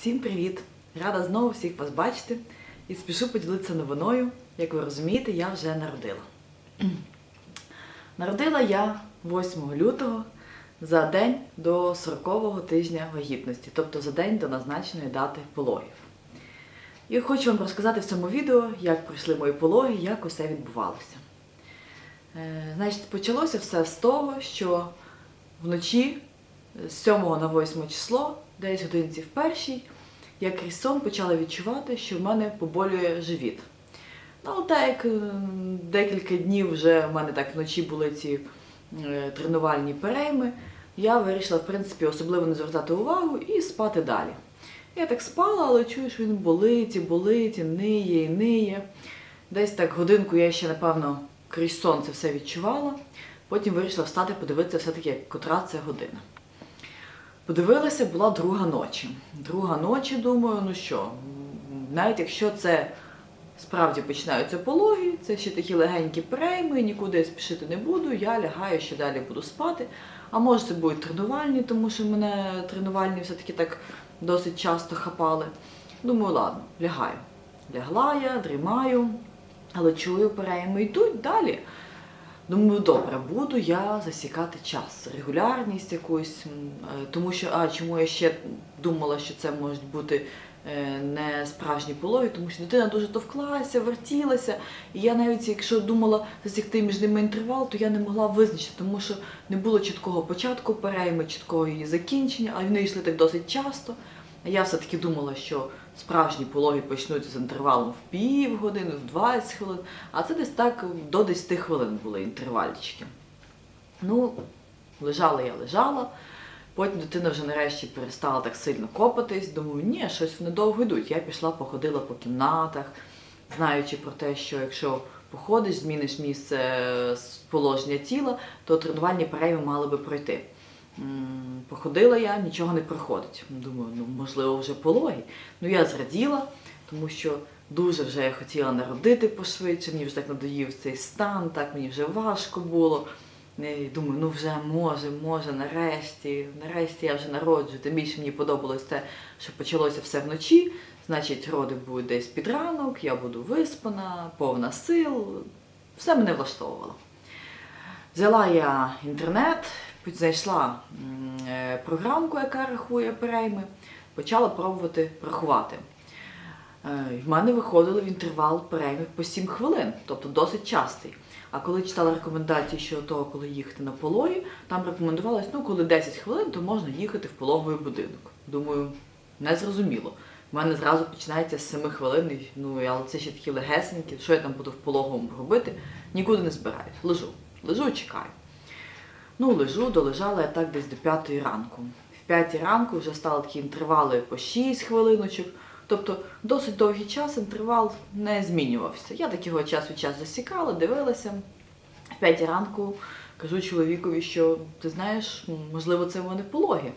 Всім привіт! Рада знову всіх вас бачити і спішу поділитися новиною. Як ви розумієте, я вже народила. Народила я 8 лютого за день до 40-го тижня вагітності, тобто за день до назначеної дати пологів. І хочу вам розказати в цьому відео, як пройшли мої пологи, як усе відбувалося. Е, Значить, почалося все з того, що вночі з 7 на 8 число, десь годинці в першій, я крізь сон почала відчувати, що в мене поболює живіт. Ну, так як е, декілька днів вже в мене так вночі були ці е, тренувальні перейми, я вирішила, в принципі, особливо не звертати увагу і спати далі. Я так спала, але чую, що він болить, і болить, і ниє, і ниє. Десь так годинку я ще, напевно, крізь сон це все відчувала. Потім вирішила встати, подивитися все-таки, котра це година. Подивилася, була друга ночі. Друга ночі, думаю, ну що, навіть якщо це справді починаються пологи, це ще такі легенькі прейми, нікуди я спішити не буду, я лягаю, ще далі буду спати. А може це будуть тренувальні, тому що мене тренувальні все-таки так досить часто хапали. Думаю, ладно, лягаю. Лягла я, дрімаю, але чую, перейми йдуть далі. Думаю, добре, буду я засікати час, регулярність якусь, е, тому що, а чому я ще думала, що це можуть бути е, не справжні пологи, тому що дитина дуже товклася, вертілася. І я навіть, якщо думала засікти між ними інтервал, то я не могла визначити, тому що не було чіткого початку перейми, чіткого її закінчення, а вони йшли так досить часто. Я все-таки думала, що справжні пологи почнуться з інтервалом в пів години, в 20 хвилин, а це десь так до 10 хвилин були інтервальчики. Ну, лежала я лежала. Потім дитина вже нарешті перестала так сильно копатись. Думаю, ні, щось вони довго йдуть. Я пішла, походила по кімнатах, знаючи про те, що якщо походиш, зміниш місце положення тіла, то тренувальні перейми мали би пройти. Походила я, нічого не проходить. Думаю, ну можливо, вже пологи. Ну я зраділа, тому що дуже вже я хотіла народити пошвидше, мені вже так надоїв цей стан, так мені вже важко було. І думаю, ну вже може, може, нарешті, нарешті я вже народжу. Тим більше мені подобалось те, що почалося все вночі. Значить, роди будуть десь під ранок, я буду виспана, повна сил. Все мене влаштовувало. Взяла я інтернет, знайшла м, е, програмку, яка рахує перейми, почала пробувати рахувати. Е, В мене виходили в інтервал переймів по 7 хвилин, тобто досить частий. А коли читала рекомендації щодо того, коли їхати на пологі, там рекомендувалось, ну коли 10 хвилин, то можна їхати в пологовий будинок. Думаю, не зрозуміло. У мене зразу починається з 7 хвилин, ну але це ще такі легесенькі, що я там буду в пологовому робити, нікуди не збираюсь. Лежу, лежу, чекаю. Ну, лежу, долежала я так десь до 5 ранку. В 5 ранку вже стали такі інтервали по 6 хвилиночок. Тобто досить довгий час інтервал не змінювався. Я так його час від часу засікала, дивилася. В 5 ранку кажу чоловікові, що ти знаєш, можливо, це в мене пологи.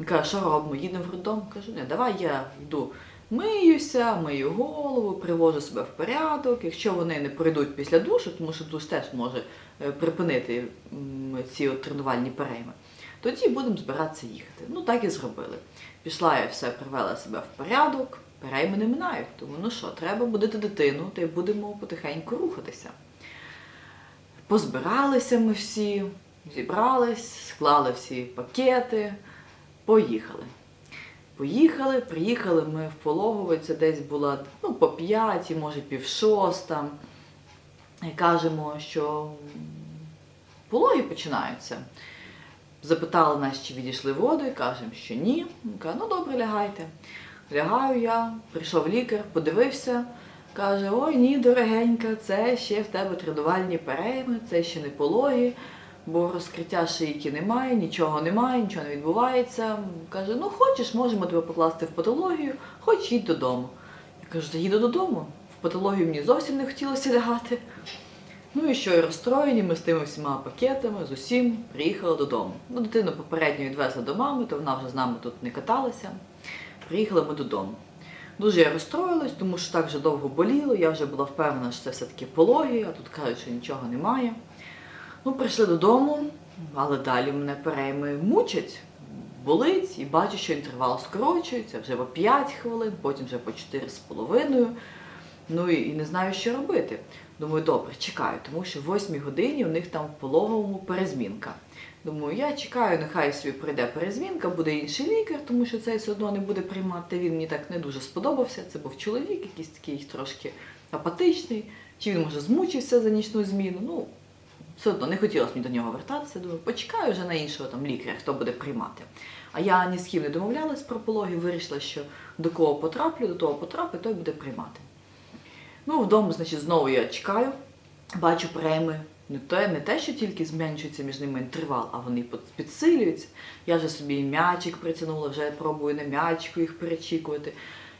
Він каже, що робимо? Їдемо в роддом? Кажу, не, давай я йду. Миюся, мию голову, привожу себе в порядок. Якщо вони не пройдуть після душу, тому що душ теж може е, припинити ці от тренувальні перейми, тоді будемо збиратися їхати. Ну так і зробили. Пішла я все, привела себе в порядок, перейми не минають. Тому ну що, треба будити дитину, та й будемо потихеньку рухатися. Позбиралися ми всі, зібрались, склали всі пакети, поїхали. Поїхали, приїхали ми в Пологове, це десь була ну, по п'ятій, може пів шоста. Кажемо, що пологи починаються. Запитали нас, чи відійшли воду, кажемо, що ні. Каже, ну добре, лягайте. Лягаю я, прийшов лікар, подивився, каже: ой ні, дорогенька, це ще в тебе тренувальні перейми, це ще не пологи, бо розкриття шийки немає, нічого немає, нічого не відбувається. Каже, ну хочеш, можемо тебе покласти в патологію, хоч їдь додому. Я кажу, та їду додому. В патологію мені зовсім не хотілося лягати. Ну і що, і розстроєні, ми з тими всіма пакетами, з усім приїхали додому. Ну, дитину попередньо відвезли до мами, то вона вже з нами тут не каталася. Приїхали ми додому. Дуже я розстроїлась, тому що так вже довго боліло, я вже була впевнена, що це все-таки пологи, а тут кажуть, що нічого немає. Ну, прийшли додому, але далі мене перейми мучать. болить, і бачу, що інтервал скорочується вже по 5 хвилин, потім вже по 4,5. Ну і, і не знаю, що робити. Думаю, добре, чекаю, тому що в 8 годині у них там в пологовому перезмінка. Думаю, я чекаю, нехай собі прийде перезмінка, буде інший лікар, тому що цей все одно не буде приймати. Він мені так не дуже сподобався. Це був чоловік, якийсь такий трошки апатичний, чи він може змучився за нічну зміну. Ну, все одно не хотілося мені до нього вертатися. Думаю, почекаю вже на іншого там лікаря, хто буде приймати. А я ні з ким не домовлялась про пологи, вирішила, що до кого потраплю, до того потраплю, той буде приймати. Ну, вдома, значить, знову я чекаю, бачу прейми. Не те, не те, що тільки зменшується між ними інтервал, а вони підсилюються. Я вже собі м'ячик притягнула, вже пробую на м'ячику їх перечікувати.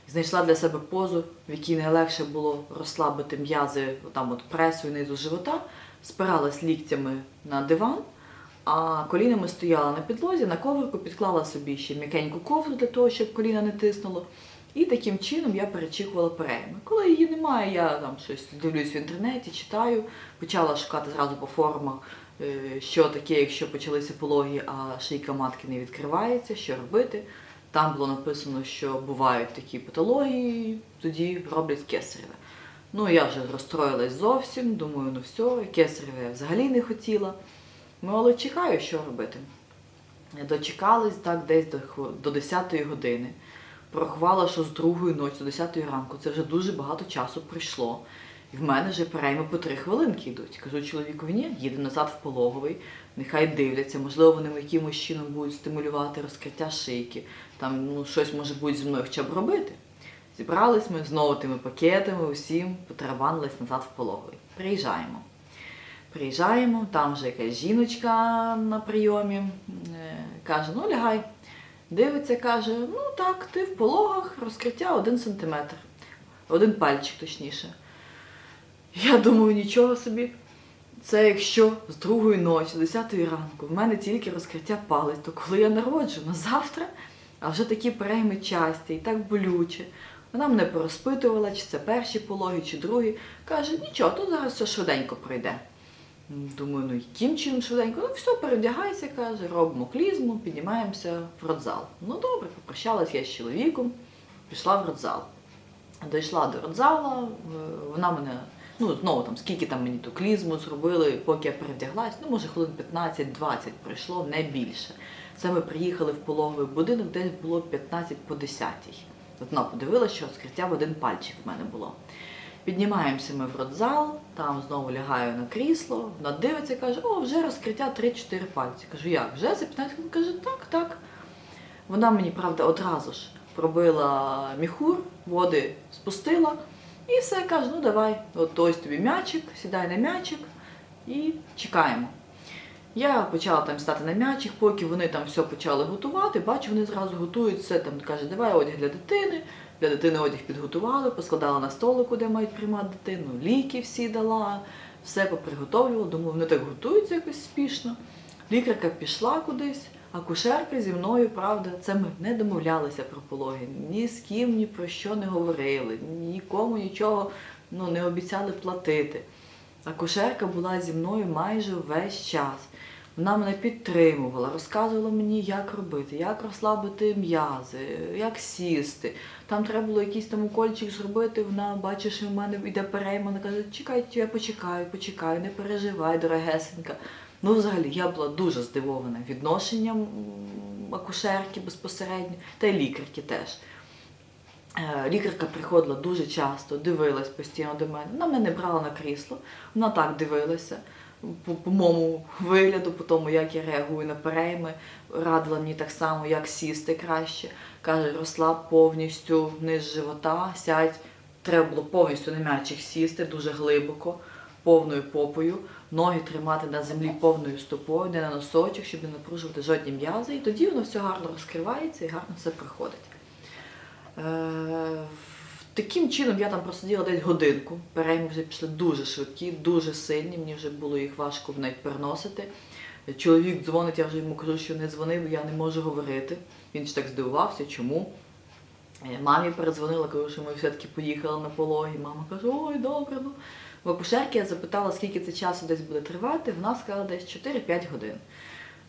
Знайшла для себе позу, в якій найлегше було розслабити м'язи там от пресу і низу живота, спиралась ліктями на диван, а колінами стояла на підлозі, на коврику, підклала собі ще м'якеньку ковдру для того, щоб коліна не тиснуло. І таким чином я перечікувала перейми. Коли її немає, я там щось дивлюсь в інтернеті, читаю, почала шукати зразу по форумах, е, що таке, якщо почалися пологи, а шийка матки не відкривається, що робити. Там було написано, що бувають такі патології, тоді роблять кесареве. Ну, я вже розстроїлась зовсім, думаю, ну все, кесареве я взагалі не хотіла. Ну, але чекаю, що робити. Дочекались так десь до, хв- до 10 години. Порахувала, що з другої ночі до 10 ранку це вже дуже багато часу пройшло. І в мене вже перейми по три хвилинки йдуть. Кажу чоловікові, ні, їде назад в пологовий, нехай дивляться, можливо, вони якимось чином будуть стимулювати розкриття шийки, там ну, щось може бути зі мною хоча б робити. Зібрались ми знову тими пакетами, усім потарабанились назад в пологовий. Приїжджаємо. Приїжджаємо, там вже якась жіночка на прийомі е, каже: ну лягай. Дивиться, каже: ну так, ти в пологах, розкриття один сантиметр, один пальчик точніше. Я думаю, нічого собі. Це якщо з другої ночі, до 10 ранку, в мене тільки розкриття палець, то коли я народжу на завтра, а вже такі перейми часті і так болюче. Вона мене порозпитувала, чи це перші пологи, чи другі. Каже, нічого, тут зараз все швиденько пройде. Думаю, ну яким чином швиденько? Ну все, перевдягайся, каже, робимо клізму, піднімаємося в родзал. Ну добре, попрощалась я з чоловіком, пішла в родзал. Дійшла до родзала, вона мене, ну знову там, скільки там мені ту клізму зробили, поки я перевдяглась, ну може хвилин 15-20 пройшло, не більше. Це ми приїхали в пологовий будинок, десь було 15 по 10. Вона подивилася, що розкриття в один пальчик в мене було. Піднімаємося ми в родзал, там знову лягаю на крісло, вона дивиться, і каже, о, вже розкриття 3-4 пальці. Кажу, як? Вже за 15 хвилин? Каже, так, так. Вона мені, правда, одразу ж пробила міхур, води спустила і все каже, ну давай, от ось тобі м'ячик, сідай на м'ячик і чекаємо. Я почала там стати на м'ячик, поки вони там все почали готувати, бачу, вони зразу готують все, там каже, давай одяг для дитини. Для дитини одяг підготували, поскладала на столику, де мають приймати дитину, ліки всі дала, все поприготовлювала. Думаю, вони так готуються якось спішно. Лікарка пішла кудись, акушерка зі мною, правда, це ми не домовлялися про пологи. Ні з ким, ні про що не говорили, нікому нічого ну, не обіцяли платити. Акушерка була зі мною майже весь час. Вона мене підтримувала, розказувала мені, як робити, як розслабити м'язи, як сісти. Там треба було якийсь там укольчик зробити. Вона бачить, що в мене йде перейма, вона каже, чекай, я почекаю, почекаю, не переживай, дорогесенька. Ну, взагалі, я була дуже здивована відношенням акушерки безпосередньо, та й лікарки теж. Е, Лікарка приходила дуже часто, дивилась постійно до мене. Вона мене брала на крісло, вона так дивилася по, по моєму вигляду, по тому, як я реагую на перейми, радила мені так само, як сісти краще. Каже, розслаб повністю вниз живота, сядь. Треба було повністю на м'ячих сісти, дуже глибоко, повною попою, ноги тримати на землі повною стопою, не на носочок, щоб не напружувати жодні м'язи. І тоді воно все гарно розкривається і гарно все проходить. Таким чином я там просиділа десь годинку. Перейми вже пішли дуже швидкі, дуже сильні. Мені вже було їх важко навіть переносити. Чоловік дзвонить, я вже йому кажу, що не дзвонив, я не можу говорити. Він ж так здивувався, чому. Е, Мамі передзвонила, кажу, що ми все-таки поїхали на пологі. Мама каже, ой, добре. Ну. В акушерки я запитала, скільки це часу десь буде тривати. Вона сказала десь 4-5 годин.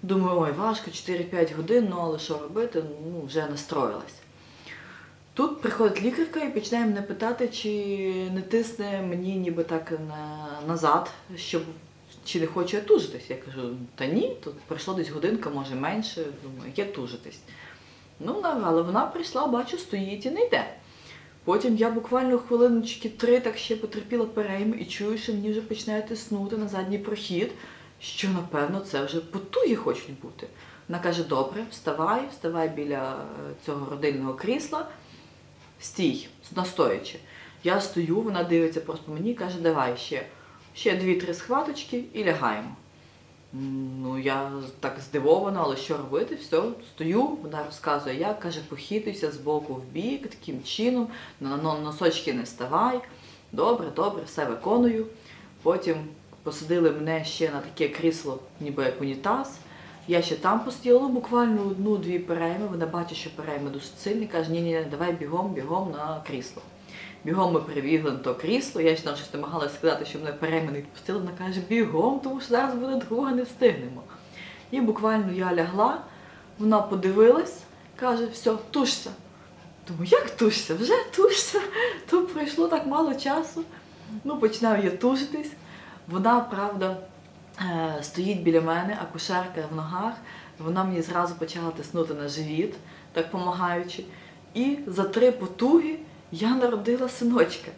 Думаю, ой, важко, 4-5 годин, ну але що робити? Ну, вже настроїлась. Тут приходить лікарка і починає мене питати, чи не тисне мені ніби так на, назад, щоб чи не хочу я тужитись. Я кажу, та ні, тут пройшло десь годинка, може менше. Думаю, є тужитись. Ну, але вона прийшла, бачу, стоїть і не йде. Потім я буквально хвилиночки три так ще потерпіла перейми і чую, що мені вже починає тиснути на задній прохід, що напевно це вже потуги хочуть бути. Вона каже: добре, вставай, вставай біля е, цього родильного крісла, стій, настоячи. Я стою, вона дивиться просто мені і каже, давай ще, ще дві-три схваточки і лягаємо. Ну, я так здивована, але що робити? Все, стою, вона розказує, як, каже, похитуйся з боку в бік, таким чином, на носочки не ставай. Добре, добре, все виконую. Потім посадили мене ще на таке крісло, ніби як унітаз. Я ще там постояла буквально одну-дві перейми. Вона бачить, що перейми дуже сильні, каже, ні, ні, давай бігом, бігом на крісло. Бігом ми прибігли на то крісло, я ще там щось намагалася сказати, що мене перейми не відпустили. Вона каже, бігом, тому що зараз буде друга, не встигнемо. І буквально я лягла, вона подивилась, каже, все, тушся. Думаю, як тушся? Вже тушся. То пройшло так мало часу. Ну, починаю я тужитись. Вона, правда, стоїть біля мене, акушерка в ногах. Вона мені зразу почала тиснути на живіт, так допомагаючи. І за три потуги я народила синочка.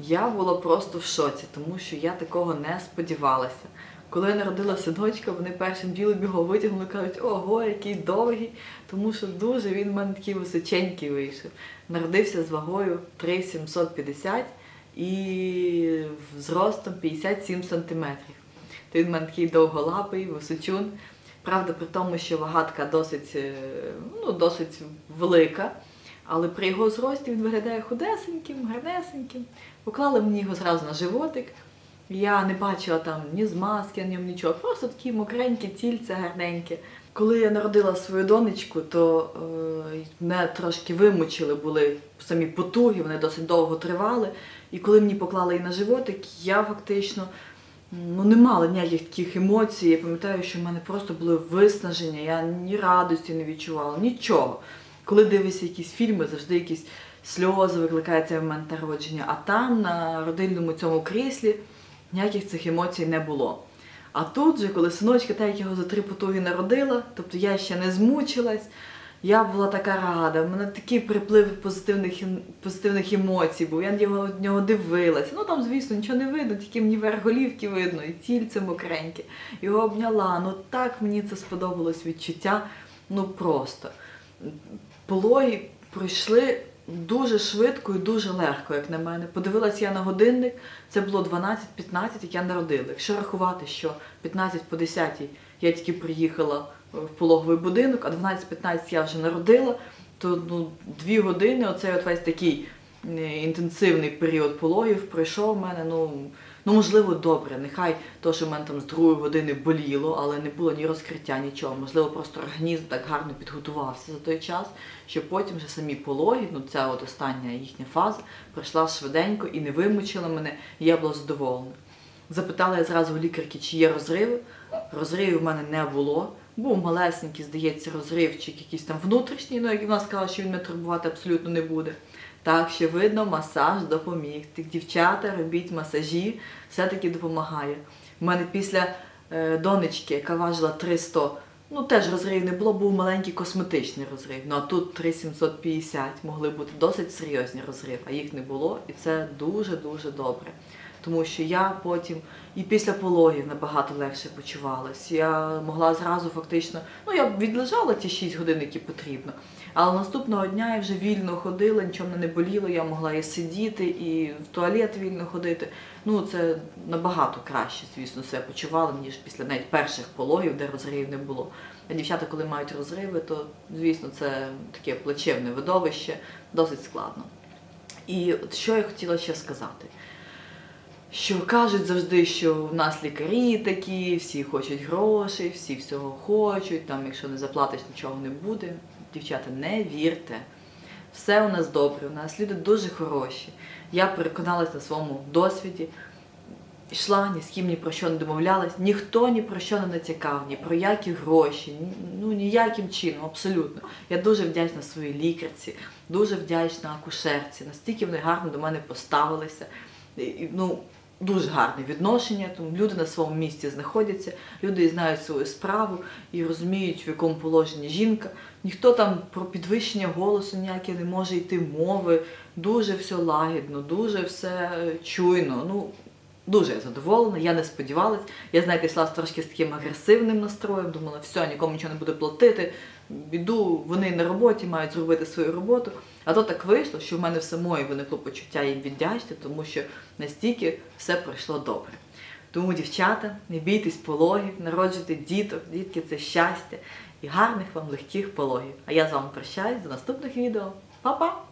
Я була просто в шоці, тому що я такого не сподівалася. Коли я народила синочка, вони першим ділом його витягнули і кажуть, ого, який довгий, тому що дуже він в мене такий височенький вийшов. Народився з вагою 3,750 і зростом 57 сантиметрів. То він в мене такий довголапий, височун. Правда, при тому, що вага така досить, е, ну, досить велика. Але при його зрості він виглядає худесеньким, гарнесеньким. Поклали мені його зразу на животик. Я не бачила там ні змазки, ні нічого, просто такі мокренькі, тільце гарненьке. Коли я народила свою донечку, то е, мене трошки вимучили були самі потуги, вони досить довго тривали. І коли мені поклали її на животик, я фактично ну, не мала ніяких таких емоцій. Я пам'ятаю, що в мене просто були виснаження, я ні радості не відчувала, нічого. Коли дивишся якісь фільми, завжди якісь сльози викликає цей момент народження. А там, на родильному цьому кріслі, ніяких цих емоцій не було. А тут же, коли синочка, так як його за три потуги народила, тобто я ще не змучилась, я була така рада, в мене такий приплив позитивних, ем- позитивних емоцій був, я його, нього дивилася. Ну там, звісно, нічого не видно, тільки мені верх голівки видно, і тільце мокреньке. Його обняла. Ну так мені це сподобалось відчуття. Ну просто. Пологи пройшли дуже швидко і дуже легко, як на мене. Подивилася я на годинник, це було 12-15, як я народила. Якщо рахувати, що 15 по 10 я тільки приїхала в пологовий будинок, а 12-15 я вже народила, то ну, дві години, оцей от весь такий інтенсивний період пологів пройшов у мене, ну, ну можливо, добре. Нехай то, що в мене там з другої години боліло, але не було ні розкриття, нічого. Можливо, просто організм так гарно підготувався за той час, що потім вже самі пологи, ну ця от остання їхня фаза, пройшла швиденько і не вимучила мене, і я була задоволена. Запитала я зразу у лікарки, чи є розриви. Розривів в мене не було. Був малесенький, здається, розривчик, якийсь там внутрішній, ну як вона сказала, що він мене турбувати абсолютно не буде. Так що видно, масаж допоміг. Тих дівчата робіть масажі, все-таки допомагає. У мене після е, донечки, яка важила 300, ну теж розрив не було, був маленький косметичний розрив. Ну а тут 3750 могли бути досить серйозні розриви, а їх не було, і це дуже-дуже добре. Тому що я потім і після пологів набагато легше почувалась. Я могла зразу фактично, ну я відлежала ті 6 годин, які потрібно. Але наступного дня я вже вільно ходила, нічого не боліло, я могла і сидіти, і в туалет вільно ходити. Ну це набагато краще, звісно, себе почувала, ніж після навіть перших пологів, де розривів не було. А дівчата, коли мають розриви, то звісно це таке плачевне видовище, досить складно. І от що я хотіла ще сказати що кажуть завжди, що в нас лікарі такі, всі хочуть грошей, всі всього хочуть, там, якщо не заплатиш, нічого не буде. Дівчата, не вірте. Все у нас добре, у нас люди дуже хороші. Я переконалась на своєму досвіді. йшла, ні з ким ні про що не домовлялась, ніхто ні про що не натякав, ні про які гроші, ну ніяким чином, абсолютно. Я дуже вдячна своїй лікарці, дуже вдячна акушерці. Настільки вони гарно до мене поставилися. І, ну, дуже гарне відношення, тому люди на своєму місці знаходяться, люди знають свою справу і розуміють, в якому положенні жінка. Ніхто там про підвищення голосу ніяке не може йти мови. Дуже все лагідно, дуже все е, чуйно. Ну, Дуже я задоволена, я не сподівалась. Я, знаєте, йшла трошки з таким агресивним настроєм, думала, все, нікому нічого не буду платити. Іду, вони на роботі мають зробити свою роботу. А то так вийшло, що в мене в самої виникло почуття їм віддячити, тому що настільки все пройшло добре. Тому, дівчата, не бійтесь пологів, народжуйте діток, дітки це щастя і гарних вам легких пологів. А я з вами прощаюсь до наступних відео. Па-па!